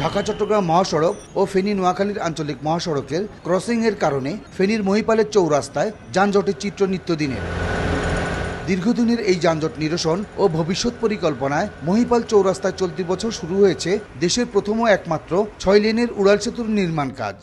ঢাকা, চট্টগ্রাম মহাসড়ক ও ফেনী, নোয়াখালীর আঞ্চলিক মহাসড়কের ক্রসিংয়ের কারণে ফেনীর মহিপালের চৌরাস্তায় যানজটের চিত্র নিত্যদিনের। দীর্ঘদিনের এই যানজট নিরসন ও ভবিষ্যৎ পরিকল্পনায় মহিপাল চৌরাস্তায় চলতি বছর শুরু হয়েছে দেশের প্রথম ও একমাত্র ছয় লেনের উড়াল সেতুর নির্মাণ কাজ।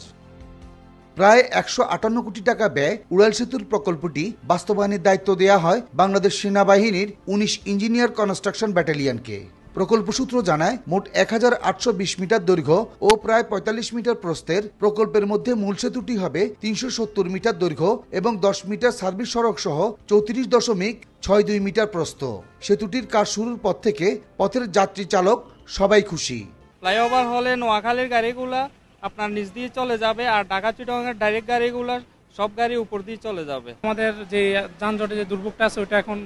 প্রায় একশো আটান্ন কোটি টাকা ব্যয় উড়াল সেতুর প্রকল্পটি বাস্তবায়নের দায়িত্ব দেওয়া হয় বাংলাদেশ সেনাবাহিনীর উনিশ ইঞ্জিনিয়ার কনস্ট্রাকশন ব্যাটালিয়নকে। প্রকল্প সূত্র জানায় মোট এক হাজার আটশো বিশ মিটার দৈর্ঘ্য ও প্রায় পঁয়তাল্লিশ মিটার প্রস্থের প্রকল্পের মধ্যে মূল সেতুটি হবে তিনশো সত্তর মিটার দৈর্ঘ্য এবং দশ মিটার সার্ভিস সড়ক সহ চৌত্রিশ দশমিক ছয় দুই মিটার প্রস্থ। সেতুটির কাজ শুরুর পর থেকে পথের যাত্রী চালক সবাই খুশি। ফ্লাইওভার হলে নোয়াখালীর গাড়িগুলা আপনার নিচ দিয়ে চলে যাবে আর ঢাকা চিটগাংয়ের ডাইরেক্ট গাড়িগুলা সব গাড়ি উপর দিয়ে চলে যাবে। আমাদের যে যানজটের যে দুর্ভোগটা আছে ওটা এখন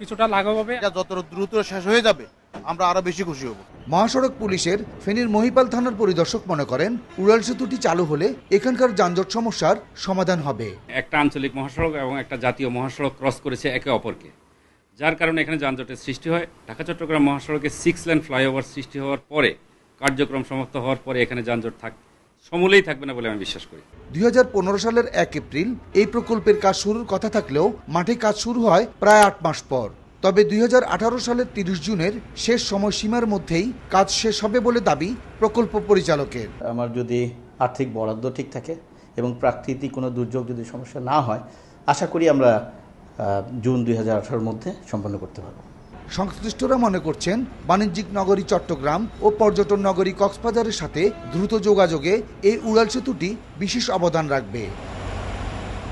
কিছুটা লাঘব হবে। যত দ্রুত শেষ হয়ে যাবে আমরা আরও বেশি খুশি হব। মহাসড়ক পুলিশের ফেনীর মহিপাল থানার পরিদর্শক মনে করেন উড়াল সেতুটি চালু হলে এখানকার যানজট সমস্যার সমাধান হবে। একটা আঞ্চলিক মহাসড়ক এবং একটা জাতীয় মহাসড়ক ক্রস করেছে একে অপরকে। যার কারণে এখানে যানজটের সৃষ্টি হয়। ঢাকা চট্টগ্রাম মহাসড়কে সিক্স লেন ফ্লাইওভার সৃষ্টি হওয়ার পরে কার্যক্রম সমাপ্ত হওয়ার পরে এখানে যানজট থাক সমূলেই থাকবে না বলে আমি বিশ্বাস করি। দুই হাজার পনেরো সালের এক এপ্রিল এই প্রকল্পের কাজ শুরুর কথা থাকলেও মাঠে কাজ শুরু হয় প্রায় আট মাস পর। তবে দুই হাজার আঠারো সালের তিরিশ জুনের শেষ সময়সীমার মধ্যেই কাজ শেষ হবে বলে দাবি প্রকল্প পরিচালকের। আমার যদি আর্থিক বরাদ্দ ঠিক থাকে এবং প্রাকৃতিক কোনো দুর্যোগ যদি সমস্যা না হয় আশা করি আমরা জুন দুই হাজার মধ্যে সম্পন্ন করতে পারব। সংশ্লিষ্টরা মনে করছেন বাণিজ্যিক নগরী চট্টগ্রাম ও পর্যটন নগরী কক্সবাজারের সাথে দ্রুত যোগাযোগে এই উড়াল সেতুটি বিশেষ অবদান রাখবে।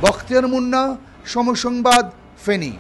বখতিয়ার মুন্না সময় সংবাদ ফেনী।